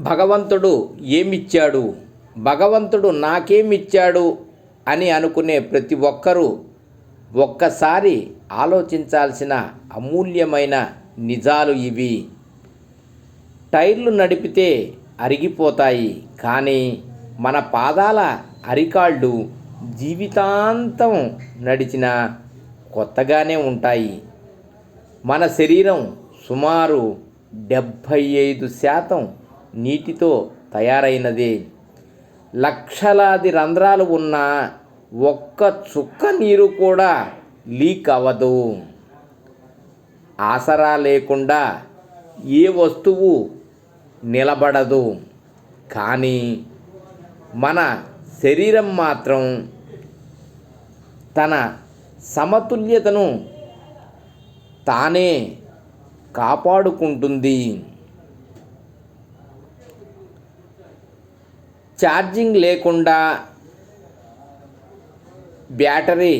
భగవంతుడు ఏమిచ్చాడు? భగవంతుడు నాకేమిచ్చాడు? అని అనుకునే ప్రతి ఒక్కరూ ఒక్కసారి ఆలోచించాల్సిన అమూల్యమైన నిజాలు ఇవి. టైర్లు నడిపితే అరిగిపోతాయి కానీ మన పాదాల అరికాళ్ళు జీవితాంతం నడిచిన కొత్తగానే ఉంటాయి. మన శరీరం సుమారు డెబ్భై ఐదు శాతం నీటితో తయారైనదే. లక్షలాది రంధ్రాలు ఉన్న ఒక్క చుక్క నీరు కూడా లీక్ అవ్వదు. ఆసరా లేకుండా ఏ వస్తువు నిలబడదు. కానీ మన శరీరం మాత్రం తన సమతుల్యతను తానే కాపాడుకుంటుంది. ఛార్జింగ్ లేకుండా బ్యాటరీ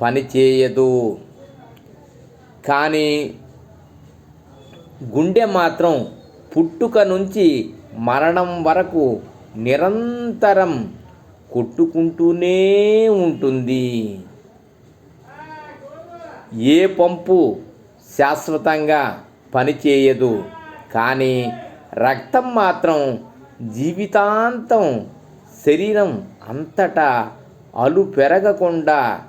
పనిచేయదు కానీ గుండె మాత్రం పుట్టుక నుంచి మరణం వరకు నిరంతరం కొట్టుకుంటూనే ఉంటుంది. ఏ పంపు శాశ్వతంగా పనిచేయదు కానీ రక్తం మాత్రం జీవితాంతం శరీరం అంతటా అలు పెరగకుండా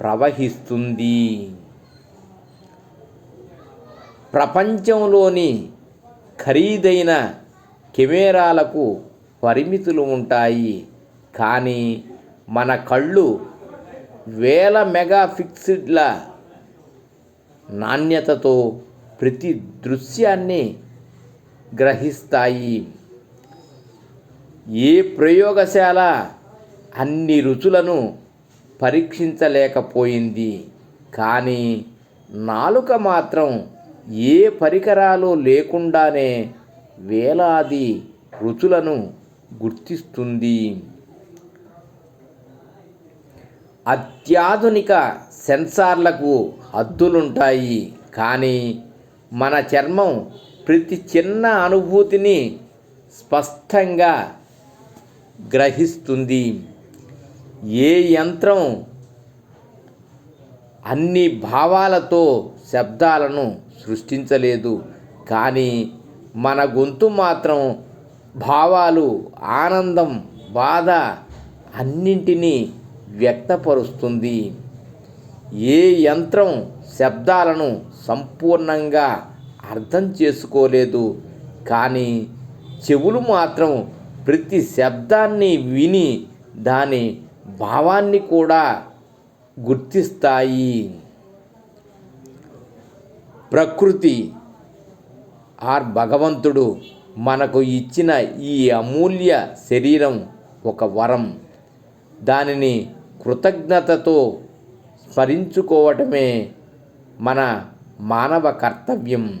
ప్రవహిస్తుంది. ప్రపంచంలోని ఖరీదైన కెమెరాలకు పరిమితులు ఉంటాయి. కానీ మన కళ్ళు వేల మెగా ఫిక్స్డ్ల నాణ్యతతో ప్రతి దృశ్యాన్ని గ్రహిస్తాయి. ఏ ప్రయోగశాల అన్ని రుచులను పరీక్షించలేకపోయింది. కానీ నాలుక మాత్రం ఏ పరికరాలు లేకుండానే వేలాది రుచులను గుర్తిస్తుంది. అత్యాధునిక సెన్సార్లకు హద్దులుంటాయి. కానీ మన చర్మం ప్రతి చిన్న అనుభూతిని స్పష్టంగా గ్రహిస్తుంది. ఏ యంత్రం అన్ని భావాలతో శబ్దాలను సృష్టించలేదు. కానీ మన గొంతు మాత్రం భావాలు ఆనందం బాధ అన్నింటినీ వ్యక్తపరుస్తుంది. ఏ యంత్రం శబ్దాలను సంపూర్ణంగా అర్థం చేసుకోలేదు. కానీ చెవులు మాత్రం ప్రతి శబ్దాన్ని విని దాని భావాన్ని కూడా గుర్తిస్తాయి. ప్రకృతి ఆర్ భగవంతుడు మనకు ఇచ్చిన ఈ అమూల్య శరీరం ఒక వరం. దానిని కృతజ్ఞతతో స్మరించుకోవటమే మన మానవ కర్తవ్యం.